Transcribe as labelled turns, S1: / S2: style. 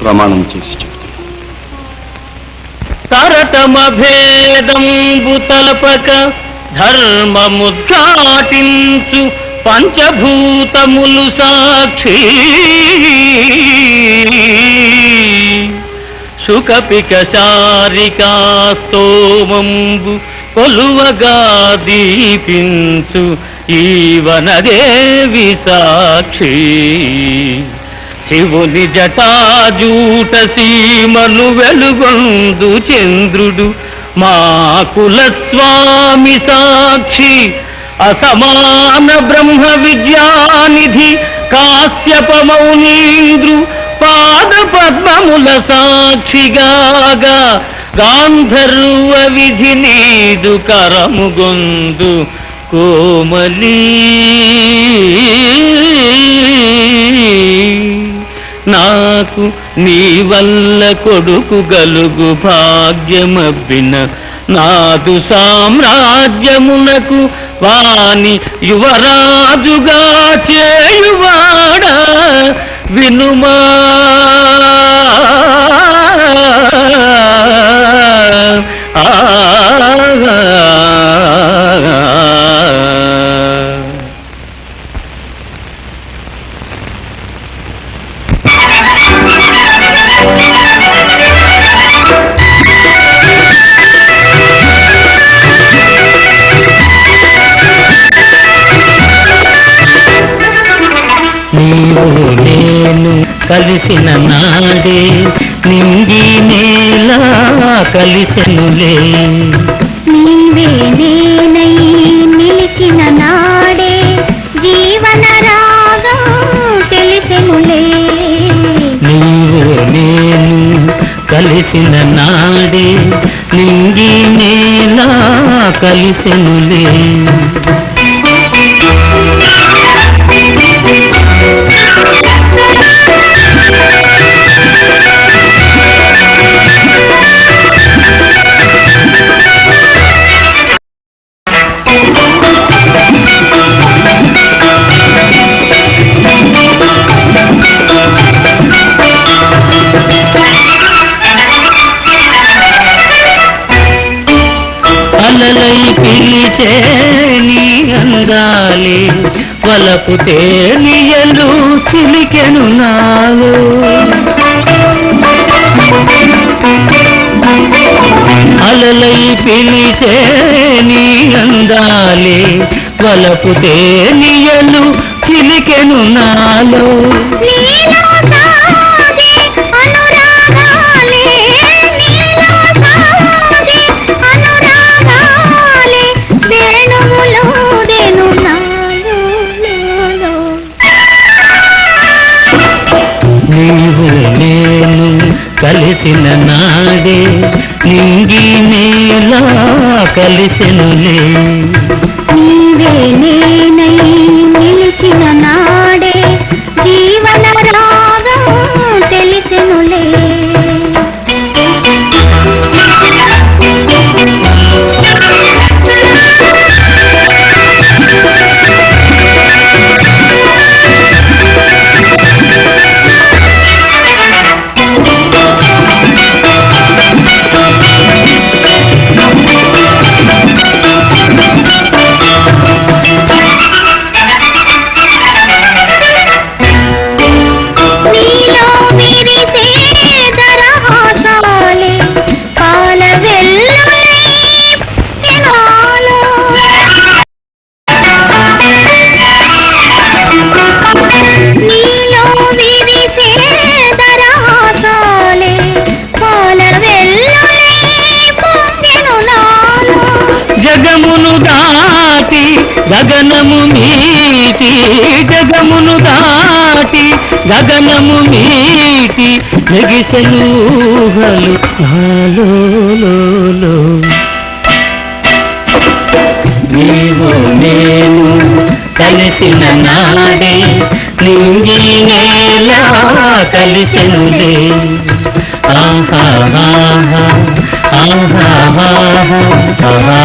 S1: ప్రమాణం చేసి చెబుతాను
S2: తరతమభేదంబు తలపక ధర్మముద్ఘాటించు పంచభూతములు సాక్షి. సుఖపిక శారికాస్తోమంబు కొలువగా దీపించు ఈవనదేవి సాక్షి. శివుని జటాజూట సీమను వెలుగొందు చంద్రుడు. మా కులస్వామి సాక్షి అసమాన బ్రహ్మ విద్యానిధి కాశ్యప మౌనీంద్రు పాద పద్మముల సాక్షిగాగా గాంధర్వ విధి నీదు కరముగొందు కోమలీ. నాకు నీ వల్ల కొడుకు గలుగు భాగ్యమబ్బిన నాదు సామ్రాజ్యమునకు వాని యువరాజుగా చేయువాడా వినుమా కలిసిన నాడే నింగి నేల కలిసెనులే.
S3: నీవే నేనై నిలిచిన నాడే జీవన రాగం తెలిసెనులే.
S2: నీవు నేను కలిసిన నాడే నింగి నేల కలిసెనులే. అలలై పిలిచే నీ అందాలే వలపు తేలియలు చిలికెను నాలో. అలలై పిలిచే నీ అందాలే వలపు తేలియలు చిలికెను నాలో. కలిసిన నాడే నింగి నేల కలిసెనులే గగనము మీటి జగమును దాటి గగనము మీటి నెగిసెను ఊహలు నాలో నీవు నేను కలిసిన నాడే నింగి నేల కలిసెనులే. ఆహా ஆஹா ஆஹா ஆஹா.